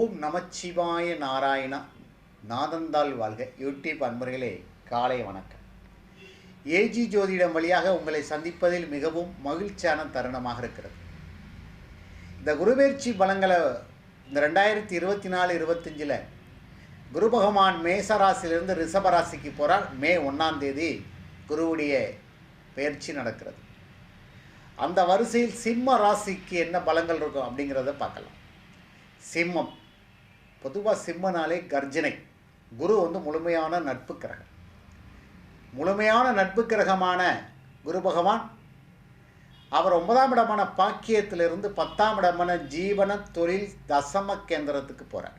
ஓம் நமச்சிவாய நாராயணா. நாதந்தாள் வாழ்க. யூடியூப் அன்பர்களே காலை வணக்கம். ஏஜி ஜோதிடம் வழியாக உங்களை சந்திப்பதில் மிகவும் மகிழ்ச்சியான தருணமாக இருக்கிறது. இந்த குருபெயர்ச்சி பலங்களை இந்த ரெண்டாயிரத்தி இருபத்தி நாலு இருபத்தஞ்சில் குரு பகவான் மேசராசிலிருந்து ரிஷபராசிக்கு போகிறார் மே ஒன்றாம் தேதி குருவுடைய பயிற்சி நடக்கிறது. அந்த வரிசையில் சிம்ம ராசிக்கு என்ன பலங்கள் இருக்கும் அப்படிங்கிறத பார்க்கலாம். சிம்மம். பொதுவாக சிம்மனாலே கர்ஜனை. குரு வந்து முழுமையான நட்பு கிரகம். முழுமையான நட்பு கிரகமான குரு பகவான் அவர் ஒன்பதாம் இடமான பாக்கியத்திலிருந்து பத்தாம் இடமான ஜீவன தொழில் தசம கேந்திரத்துக்கு போகிறார்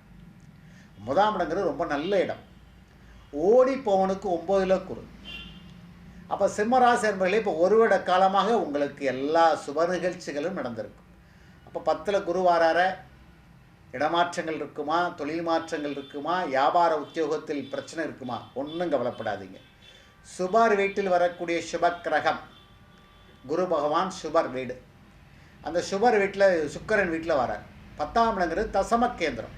ஒன்பதாம் இடங்கிறது ரொம்ப நல்ல இடம். ஓடி போவனுக்கு ஒம்போதுல குரு. அப்போ சிம்மராசி என்பர்களே இப்போ ஒரு வருட காலமாக உங்களுக்கு எல்லா சுப நிகழ்ச்சிகளும் நடந்திருக்கும். அப்போ பத்தில் குரு வாரார இடமாற்றங்கள் இருக்குமா தொழில் மாற்றங்கள் இருக்குமா வியாபார உத்தியோகத்தில் பிரச்சனை இருக்குமா? ஒன்றும் கவலைப்படாதீங்க. சுபர் வீட்டில் வரக்கூடிய சுப கிரகம் குரு பகவான் சுபர் வீடு. அந்த சுபர் வீட்டில் சுக்கரன் வீட்டில் வரார். பத்தாம் இடங்கிறது தசம கேந்திரம்.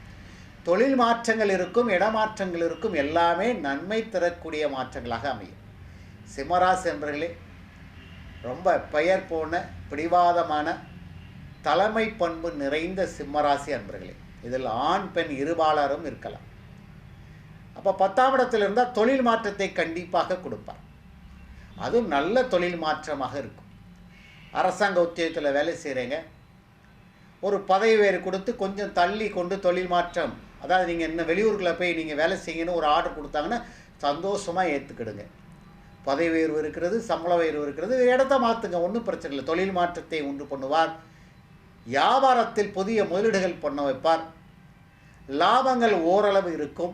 தொழில் மாற்றங்கள் இருக்கும் இடமாற்றங்கள் இருக்கும் எல்லாமே நன்மை தரக்கூடிய மாற்றங்களாக அமையும். சிம்மராசி என்பர்களே ரொம்ப பெயர் போன பிடிவாதமான தலைமை பண்பு நிறைந்த சிம்மராசி அன்பர்களே இதில் ஆண் பெண் இருபாலரும் இருக்கலாம். அப்போ பத்தாம் இடத்தில் இருந்தால் தொழில் மாற்றத்தை கண்டிப்பாக கொடுப்பார். அதுவும் நல்ல தொழில் மாற்றமாக இருக்கும். அரசாங்க உத்தியோகத்தில் வேலை செய்கிறீங்க ஒரு பதவி வேறு கொடுத்து கொஞ்சம் தள்ளி கொண்டு தொழில் மாற்றம் அதாவது நீங்கள் இன்னும் வெளியூர்களில் போய் நீங்கள் வேலை செய்யணும் ஒரு ஆர்டர் கொடுத்தாங்கன்னா சந்தோஷமாக ஏற்றுக்கிடுங்க பதவி உயர்வு இருக்கிறது சம்பள உயர்வு இருக்கிறது இடத்த மாற்றுங்க ஒன்றும் பிரச்சனை இல்லை. தொழில் மாற்றத்தை உண்டு பண்ணுவார். வியாபாரத்தில் புதிய முதலீடுகள் பண்ண வைப்பார். லாபங்கள் ஓரளவு இருக்கும்.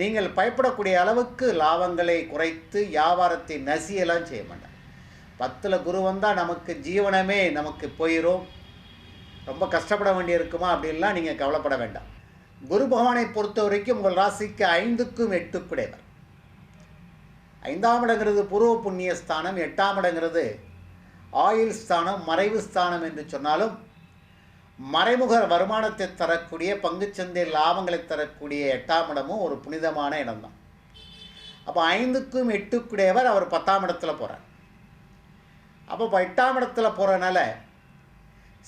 நீங்கள் பயப்படக்கூடிய அளவுக்கு லாபங்களை குறைத்து வியாபாரத்தை நசியெல்லாம் செய்ய மாட்டார். பத்தில் குரு வந்தால் நமக்கு ஜீவனமே நமக்கு போயிடும் ரொம்ப கஷ்டப்பட வேண்டியிருக்குமா அப்படின்லாம் நீங்கள் கவலைப்பட வேண்டாம். குரு பகவானை பொறுத்த வரைக்கும் உங்கள் ராசிக்கு ஐந்துக்கும் எட்டுக்குடையவர் ஐந்தாம் இடங்கிறது பூர்வ புண்ணிய ஸ்தானம் எட்டாம் இடங்கிறது ஆயுள் ஸ்தானம் மறைவு ஸ்தானம் என்று சொன்னாலும் மறைமுக வருமானத்தை தரக்கூடிய பங்குச்சந்தை லாபங்களை தரக்கூடிய எட்டாம் இடமும் ஒரு புனிதமான இடம்தான். அப்போ ஐந்துக்கும் எட்டுக்குடையவர் அவர் பத்தாம் இடத்துல போகிறார் அப்போ இப்போ எட்டாம் இடத்துல போகிறனால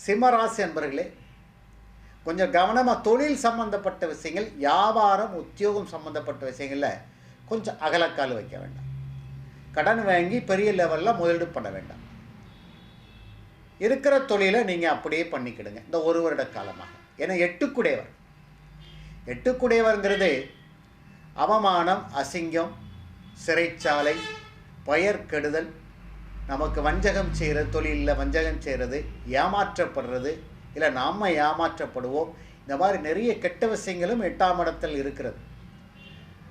சிம்மராசி என்பர்களே கொஞ்சம் கவனமாக தொழில் சம்பந்தப்பட்ட விஷயங்கள் வியாபாரம் உத்தியோகம் சம்பந்தப்பட்ட விஷயங்களில் கொஞ்சம் அகலக்கால் வைக்க வேண்டாம். கடன் வாங்கி பெரிய லெவலில் முதலீடு பண்ண வேண்டாம். இருக்கிற தொழிலை நீங்கள் அப்படியே பண்ணிக்கிடுங்க. இந்த ஒரு வருட காலமாக. ஏன்னா எட்டுக்குடையவர். எட்டுக்குடையவர்ங்கிறது அவமானம் அசிங்கம் சிறைச்சாலை பெயர் கெடுதல் நமக்கு வஞ்சகம் செய்கிறது தொழிலில் வஞ்சகம் செய்கிறது ஏமாற்றப்படுறது இல்லை நாம் ஏமாற்றப்படுவோம். இந்த மாதிரி நிறைய கெட்ட விஷயங்களும் எட்டாம் இடத்தில் இருக்கிறது.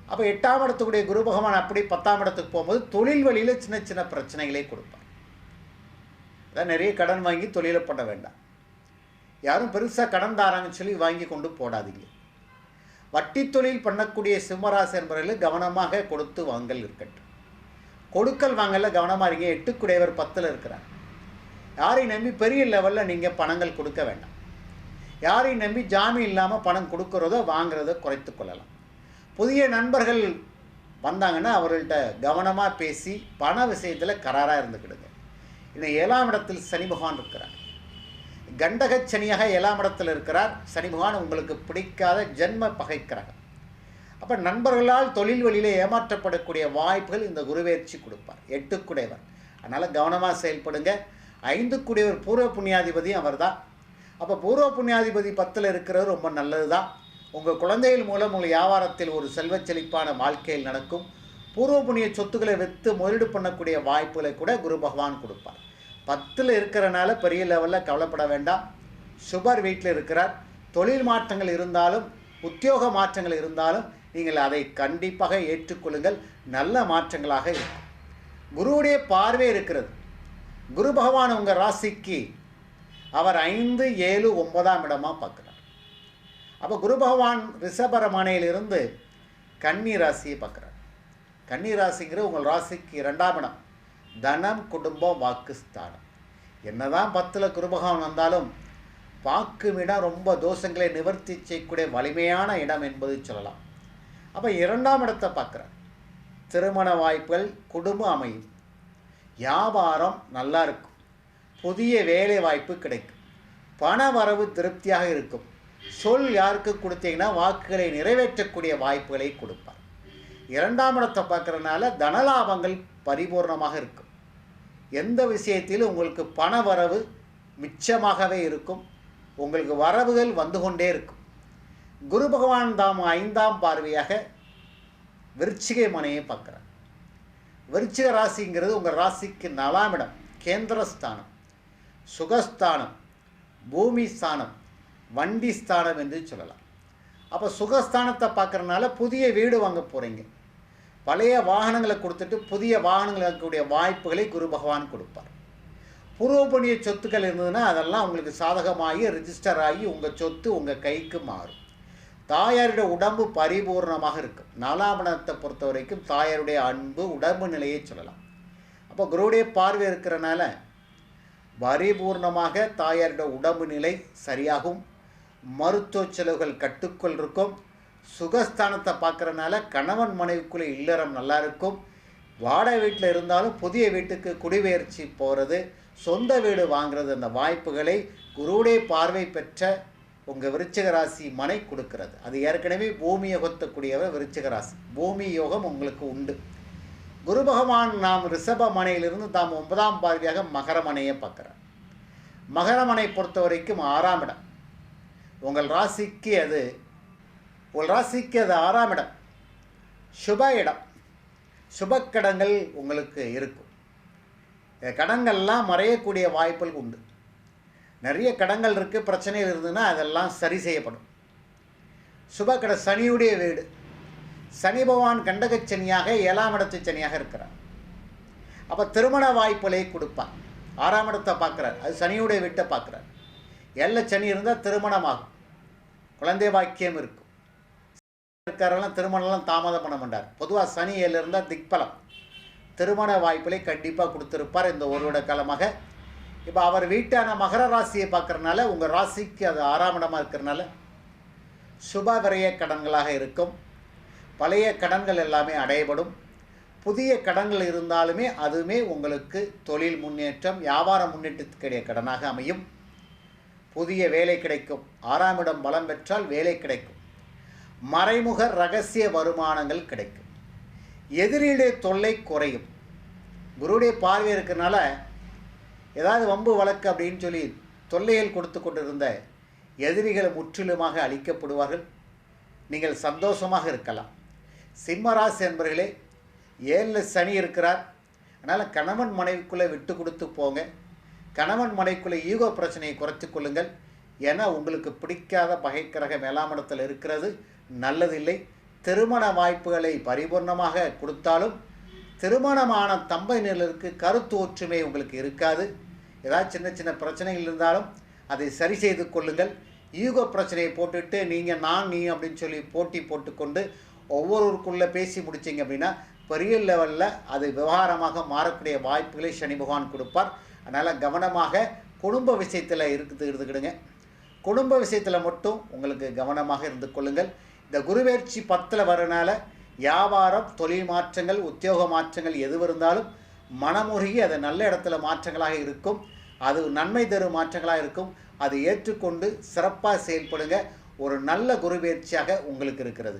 அப்போ எட்டாம் இடத்துக்குடைய குரு பகவான் அப்படி பத்தாம் இடத்துக்கு போகும்போது தொழில் வழியில் சின்ன சின்ன பிரச்சனைகளே கொடுப்பார். அதான் நிறைய கடன் வாங்கி தொழிலை பண்ண வேண்டாம். யாரும் பெருசாக கடன் தாராங்கன்னு சொல்லி வாங்கி கொண்டு போடாதீங்க. வட்டி தொழில் பண்ணக்கூடிய சிம்மராசி என்பவர்கள் கவனமாக கொடுத்து வாங்கல் இருக்கட்டும். கொடுக்கல் வாங்கல கவனமாக இருங்க. எட்டுக்குடையவர் பத்தில் இருக்கிறார். யாரையும் நம்பி பெரிய லெவலில் நீங்கள் பணங்கள் கொடுக்க வேண்டாம். யாரையும் நம்பி ஜாமீன் இல்லாமல் பணம் கொடுக்குறதோ வாங்குறதோ குறைத்து கொள்ளலாம். புதிய நண்பர்கள் வந்தாங்கன்னா அவர்கள்ட்ட கவனமாக பேசி பண விஷயத்தில் கராராக இருந்துக்கிடுங்க. இந்த ஏழாம் இடத்தில் சனி பகவான் இருக்கிறார். கண்டக சனியாக ஏழாம் இடத்தில் இருக்கிறார். சனி பகவான் உங்களுக்கு பிடிக்காத ஜென்ம பகை கிரகம் அப்போ நண்பர்களால் தொழில் வழியில் ஏமாற்றப்படக்கூடிய வாய்ப்புகள் இந்த குருவேர்ச்சி கொடுப்பார். எட்டுக்குடையவர் அதனால் கவனமாக செயல்படுங்க. ஐந்துக்குடையவர் பூர்வ புண்ணியாதிபதி அவர் தான் அப்போ பூர்வ புண்ணியாதிபதி பத்தில் இருக்கிறது ரொம்ப நல்லது தான் உங்கள் குழந்தைகள் மூலம் உங்கள் வியாபாரத்தில் ஒரு செல்வச் செழிப்பான வாழ்க்கையில் நடக்கும். பூர்வ புண்ணிய சொத்துக்களை விற்று முதலீடு பண்ணக்கூடிய வாய்ப்புகளை கூட குரு பகவான் கொடுப்பார். பத்தில் இருக்கிறனால பெரிய லெவலில் கவலைப்பட வேண்டாம். சுபர் வீட்டில் இருக்கிறார். தொழில் மாற்றங்கள் இருந்தாலும் உத்தியோக மாற்றங்கள் இருந்தாலும் நீங்கள் அதை கண்டிப்பாக ஏற்றுக்கொள்ளுங்கள். நல்ல மாற்றங்களாக இருக்கும். குருவுடைய பார்வை இருக்கிறது. குரு பகவான் உங்கள் ராசிக்கு அவர் ஐந்து ஏழு ஒன்பதாம் இடமாக பார்க்குறார். அப்போ குரு பகவான் ரிஷபரமனையிலிருந்து கன்னி ராசியை பார்க்குறார். கன்னி ராசிங்கிற உங்கள் ராசிக்கு இரண்டாம் இடம். தனம் குடும்பம் வாக்குஸ்தானம் என்னதான் பத்தில் குருபகவான் வந்தாலும் பார்க்கும் இடம் ரொம்ப தோஷங்களை நிவர்த்தி செய்யக்கூடிய வலிமையான இடம் என்பது சொல்லலாம். அப்போ இரண்டாம் இடத்தை பார்க்குறேன் திருமண வாய்ப்புகள் குடும்ப அமையும் வியாபாரம் நல்லா இருக்கும். புதிய வேலை வாய்ப்பு கிடைக்கும். பண வரவு திருப்தியாக இருக்கும். சொல் யாருக்கு கொடுத்தீங்கன்னா வாக்குகளை நிறைவேற்றக்கூடிய வாய்ப்புகளை கொடுப்பார். இரண்டாம் இடத்தை பார்க்குறதுனால தனலாபங்கள் பரிபூர்ணமாக இருக்கும். எந்த விஷயத்திலும் உங்களுக்கு பண வரவு மிச்சமாகவே இருக்கும். உங்களுக்கு வரவுகள் வந்து கொண்டே இருக்கும். குரு பகவான் தாம் ஐந்தாம் பார்வையாக விருச்சிகை மனையை பார்க்குறார். விருச்சிக ராசிங்கிறது உங்கள் ராசிக்கு நாலாம் இடம் கேந்திரஸ்தானம் சுகஸ்தானம் பூமி ஸ்தானம் வண்டி ஸ்தானம் என்று சொல்லலாம். அப்போ சுகஸ்தானத்தை பார்க்குறனால புதிய வீடு வாங்க போகிறீங்க பழைய வாகனங்களை கொடுத்துட்டு புதிய வாகனங்கள் இருக்கக்கூடிய வாய்ப்புகளை குரு பகவான் கொடுப்பார். பூர்வ புண்ணிய சொத்துக்கள் இருந்ததுன்னா அதெல்லாம் உங்களுக்கு சாதகமாகி ரிஜிஸ்டர் ஆகி உங்கள் சொத்து உங்கள் கைக்கு மாறும். தாயாருடைய உடம்பு பரிபூர்ணமாக இருக்கும். நாலாபணத்தை பொறுத்த வரைக்கும் தாயாருடைய அன்பு உடம்பு நிலையை சொல்லலாம். அப்போ குருவுடைய பார்வை இருக்கிறனால பரிபூர்ணமாக தாயாருடைய உடம்பு நிலை சரியாகும். மருத்துவ செலவுகள் கட்டுக்குள் இருக்கும். சுகஸ்தானத்தை பார்க்குறனால கணவன் மனைவிக்குள்ளே இல்லறம் நல்லா இருக்கும். வாடகை வீட்டில் இருந்தாலும் புதிய வீட்டுக்கு குடிபெயர்ச்சி போகிறது சொந்த வீடு வாங்குறது அந்த வாய்ப்புகளை குருவுடைய பார்வை பெற்ற உங்கள் விருச்சிக ராசி மனை கொடுக்கிறது. அது ஏற்கனவே பூமி யோகத்தக்கூடியவர் விருச்சிக ராசி. பூமி யோகம் உங்களுக்கு உண்டு. குரு பகவான் நாம் ரிஷப மனையிலிருந்து தாம் ஒன்பதாம் பார்வையாக மகர மனையை பார்க்குறார். மகர மனை பொறுத்த வரைக்கும் ஆறாம் இடம். உங்கள் ராசிக்கு அது. உங்கள் ராசிக்கு அது ஆறாம் இடம். சுப இடம். சுபக்கடங்கள் உங்களுக்கு இருக்கும். கடங்கள்லாம் மறையக்கூடிய வாய்ப்புகள் உண்டு. நிறைய கடங்கள் இருக்குது பிரச்சனைகள் இருந்ததுன்னா அதெல்லாம் சரி செய்யப்படும். சுபக்கட சனியுடைய வீடு. சனி பகவான் கண்டகச் சனியாக ஏழாம் இடத்து சனியாக இருக்கிறார். அப்போ திருமண வாய்ப்புகளை கொடுப்பார். ஆறாம் இடத்தை பார்க்குறார். அது சனியுடைய வீட்டை பார்க்குறார். எல்ல சனி இருந்தால் திருமணமாகும். குழந்தை பாக்கியம் இருக்கும். இருக்காரெல்லாம் திருமணம்லாம் தாமதம் பண்ண மாட்டார். பொதுவாக சனி ஏழு இருந்தால் திக்பலம். திருமண வாய்ப்புகளை கண்டிப்பாக கொடுத்துருப்பார் இந்த ஒரு வருட காலமாக. இப்போ அவர் வீட்டான மகர ராசியை பார்க்குறனால உங்கள் ராசிக்கு அது ஆறாம் இடமாக இருக்கிறனால சுப விரைய கடன்களாக இருக்கும். பழைய கடன்கள் எல்லாமே அடையப்படும். புதிய கடன்கள் இருந்தாலுமே அதுவுமே உங்களுக்கு தொழில் முன்னேற்றம் வியாபார முன்னேற்றத்துக்குடைய கடனாக அமையும். புதிய வேலை கிடைக்கும். ஆறாம் இடம் பலம் பெற்றால் வேலை கிடைக்கும். மறைமுக ரகசிய வருமானங்கள் கிடைக்கும். எதிரியுடைய தொல்லை குறையும். குருடைய பார்வை இருக்கிறனால ஏதாவது வம்பு வழக்கு அப்படின்னு சொல்லி தொல்லைகள் கொடுத்து கொண்டிருந்த எதிரிகள் முற்றிலுமாக அழிக்கப்படுவார்கள். நீங்கள் சந்தோஷமாக இருக்கலாம். சிம்மராசி என்பர்களே ஏழில் சனி இருக்கிறார். அதனால் கணவன் மனைவிக்குள்ளே விட்டு கொடுத்து போங்க. கணவன் மனைக்குள்ளே ஈகோ பிரச்சனையை குறைத்து கொள்ளுங்கள். ஏன்னா உங்களுக்கு பிடிக்காத பகைக்கிரக மேலாமடத்தில் இருக்கிறது. நல்லதில்லை. திருமண வாய்ப்புகளை பரிபூர்ணமாக கொடுத்தாலும் திருமணமான தம்பதியினருக்கு கருத்து ஒற்றுமை உங்களுக்கு இருக்காது. ஏதாவது சின்ன சின்ன பிரச்சனைகள் இருந்தாலும் அதை சரி செய்து கொள்ளுங்கள். ஈகோ பிரச்சனையை போட்டுட்டு நீங்கள் நான் நீ அப்படின்னு சொல்லி போட்டி போட்டுக்கொண்டு ஒவ்வொருவருக்குள்ளே பேசி முடிச்சிங்க அப்படின்னா பெரிய லெவலில் அது விவகாரமாக மாறக்கூடிய வாய்ப்புகளை சனி பகவான் கொடுப்பார். அதனால் கவனமாக குடும்ப விஷயத்தில் இருக்குது இருந்துக்கிடுங்க. குடும்ப விஷயத்தில் மட்டும் உங்களுக்கு கவனமாக இருந்து கொள்ளுங்கள். இந்த குருவேர்ச்சி பத்தில் வரனால வியாபாரம் தொழில் மாற்றங்கள் உத்தியோக மாற்றங்கள் எது இருந்தாலும் மனமுருகி அது நல்ல இடத்துல மாற்றங்களாக இருக்கும். அது நன்மை தரும் மாற்றங்களாக இருக்கும். அதை ஏற்றுக்கொண்டு சிறப்பாக செயல்படுங்க. ஒரு நல்ல குருபெயர்ச்சியாக உங்களுக்கு இருக்கிறது.